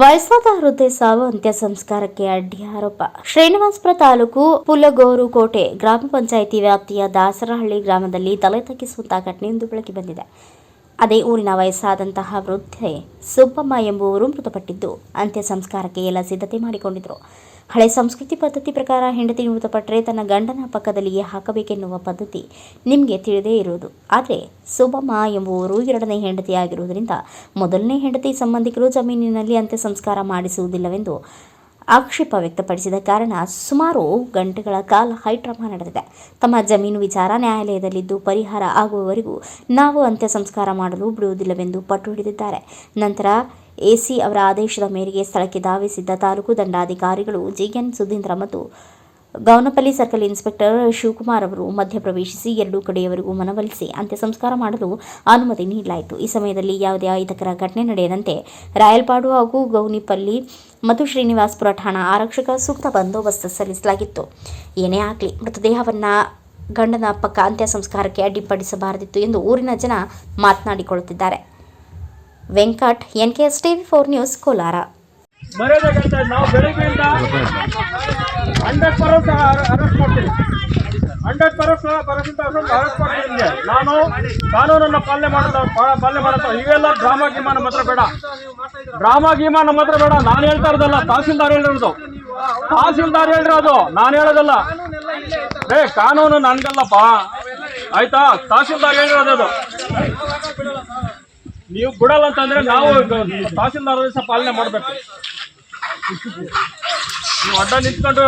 ವಯಸ್ಸಾದ ಹೃದಯ ಸಾವು ಅಂತ್ಯ ಸಂಸ್ಕಾರಕ್ಕೆ ಅಡ್ಡಿ ಆರೋಪ. ಶ್ರೀನಿವಾಸಪುರ ತಾಲೂಕು ಪುಲಗೋರು ಕೋಟೆ ಗ್ರಾಮ ಪಂಚಾಯಿತಿ ವ್ಯಾಪ್ತಿಯ ದಾಸರಹಳ್ಳಿ ಗ್ರಾಮದಲ್ಲಿ ತಲೆ ತಗ್ಗಿಸುವಂತಹ ಘಟನೆಯೊಂದು ಬೆಳಕಿಗೆ ಬಂದಿದೆ. ಅದೇ ಊರಿನ ವಯಸ್ಸಾದಂತಹ ವೃದ್ಧೆ ಸುಬ್ಬಮ್ಮ ಎಂಬುವರು ಮೃತಪಟ್ಟಿದ್ದು, ಅಂತ್ಯ ಸಂಸ್ಕಾರಕ್ಕೆ ಎಲ್ಲ ಸಿದ್ಧತೆ ಮಾಡಿಕೊಂಡಿದ್ದರು ಹಳೆ ಸಂಸ್ಕೃತಿ ಪದ್ಧತಿ ಪ್ರಕಾರ ಹೆಂಡತಿ ಮೃತಪಟ್ಟರೆ ತನ್ನ ಗಂಡನ ಪಕ್ಕದಲ್ಲಿಯೇ ಹಾಕಬೇಕೆನ್ನುವ ಪದ್ಧತಿ ನಿಮಗೆ ತಿಳಿದೇ ಇರುವುದು. ಆದರೆ ಸುಬ್ಬಮ್ಮ ಎಂಬುವರು ಎರಡನೇ ಹೆಂಡತಿಯಾಗಿರುವುದರಿಂದ ಮೊದಲನೇ ಹೆಂಡತಿ ಸಂಬಂಧಿಕರು ಜಮೀನಿನಲ್ಲಿ ಅಂತ್ಯ ಸಂಸ್ಕಾರ ಮಾಡಿಸುವುದಿಲ್ಲವೆಂದು ಆಕ್ಷೇಪ ವ್ಯಕ್ತಪಡಿಸಿದ ಕಾರಣ ಸುಮಾರು ಗಂಟೆಗಳ ಕಾಲ ಹೈಡ್ರಾಮಾ ನಡೆದಿದೆ. ತಮ್ಮ ಜಮೀನು ವಿಚಾರ ನ್ಯಾಯಾಲಯದಲ್ಲಿದ್ದು ಪರಿಹಾರ ಆಗುವವರೆಗೂ ನಾವು ಅಂತ್ಯ ಸಂಸ್ಕಾರ ಮಾಡಲು ಬಿಡುವುದಿಲ್ಲವೆಂದು ಪಟ್ಟು ಹಿಡಿದಿದ್ದಾರೆ. ನಂತರ ಎಸಿ ಅವರ ಆದೇಶದ ಮೇರೆಗೆ ಸ್ಥಳಕ್ಕೆ ಧಾವಿಸಿದ್ದ ತಾಲೂಕು ದಂಡಾಧಿಕಾರಿಗಳು ಜಿಎನ್ ಸುಧೀಂದ್ರ ಮತ್ತು ಗೌನಪಲ್ಲಿ ಸರ್ಕಲ್ ಇನ್ಸ್ಪೆಕ್ಟರ್ ಶಿವಕುಮಾರ್ ಅವರು ಮಧ್ಯಪ್ರವೇಶಿಸಿ ಎರಡೂ ಕಡೆಯವರಿಗೂ ಮನವೊಲಿಸಿ ಅಂತ್ಯ ಸಂಸ್ಕಾರ ಮಾಡಲು ಅನುಮತಿ ನೀಡಲಾಯಿತು. ಈ ಸಮಯದಲ್ಲಿ ಯಾವುದೇ ಅಹಿತಕರ ಘಟನೆ ನಡೆಯದಂತೆ ರಾಯಲ್ಪಾಡು ಹಾಗೂ ಗೌನಿಪಲ್ಲಿ ಮತ್ತು ಶ್ರೀನಿವಾಸ್ಪುರ ಠಾಣಾ ಆರಕ್ಷಕ ಸೂಕ್ತ ಬಂದೋಬಸ್ತ್ ಸಲ್ಲಿಸಲಾಗಿತ್ತು. ಏನೇ ಆಗಲಿ, ಮೃತದೇಹವನ್ನು ಗಂಡನ ಪಕ್ಕ ಅಂತ್ಯ ಸಂಸ್ಕಾರಕ್ಕೆ ಅಡ್ಡಿಪಡಿಸಬಾರದಿತ್ತು ಎಂದು ಊರಿನ ಜನ ಮಾತನಾಡಿಕೊಳ್ಳುತ್ತಿದ್ದಾರೆ. Venkat N K S TV four news, Kolar. ಮರ್ಯಾದೆ ಕೇಳ್ತಾ ನಾವು ಬೆಳಿಗ್ಗೆಯಿಂದ ಹಂಡ್ರೆಡ್ ಪರ್ಸೆಂಟ್ ಅರೆಸ್ಟ್ ಮಾಡ್ತೀನಿ ಹಂಡ್ರೆಡ್ ಪರ್ಸೆಂಟ್ ಅರೆಸ್ಟ್ ಮಾಡ್ತೀನಿ. ನಾನು ಕಾನೂನನ್ನು ಪಾಲನೆ ಮಾಡ್ತಾ ಪಾ- ಪಾಲನೆ ಮಾಡ್ತಾ ಇವೆಲ್ಲ ಡ್ರಾಮಾ ಗೀಮಾ ನಮ್ಮ ಹತ್ರ ಬೇಡ. ಡ್ರಾಮಾ ಗೀಮಾ ನಮ್ಮ ಹತ್ರ ಬೇಡ. ನಾನು ಹೇಳ್ತಾ ಇರೋದಲ್ಲ, ತಹಸೀಲ್ದಾರ್ ಹೇಳಿರೋದು. ತಹಸೀಲ್ದಾರ್ ಹೇಳಿರೋದು ನಾನು ಹೇಳೋದಲ್ಲ. ಏ, ಕಾನೂನು ನನ್ಗಲ್ಲಪ್ಪ. ಆಯ್ತಾ? ತಹಸೀಲ್ದಾರ್ ಹೇಳಿರೋದು ನೀವು ಬಿಡಲ್ಲ ಅಂತಂದ್ರೆ ನಾವು ತಹಸೀಲ್ದಾರ ಪಾಲನೆ ಮಾಡ್ಬೇಕು. ನೀವು ಅಡ್ಡ ನಿಂತ್ಕೊಂಡು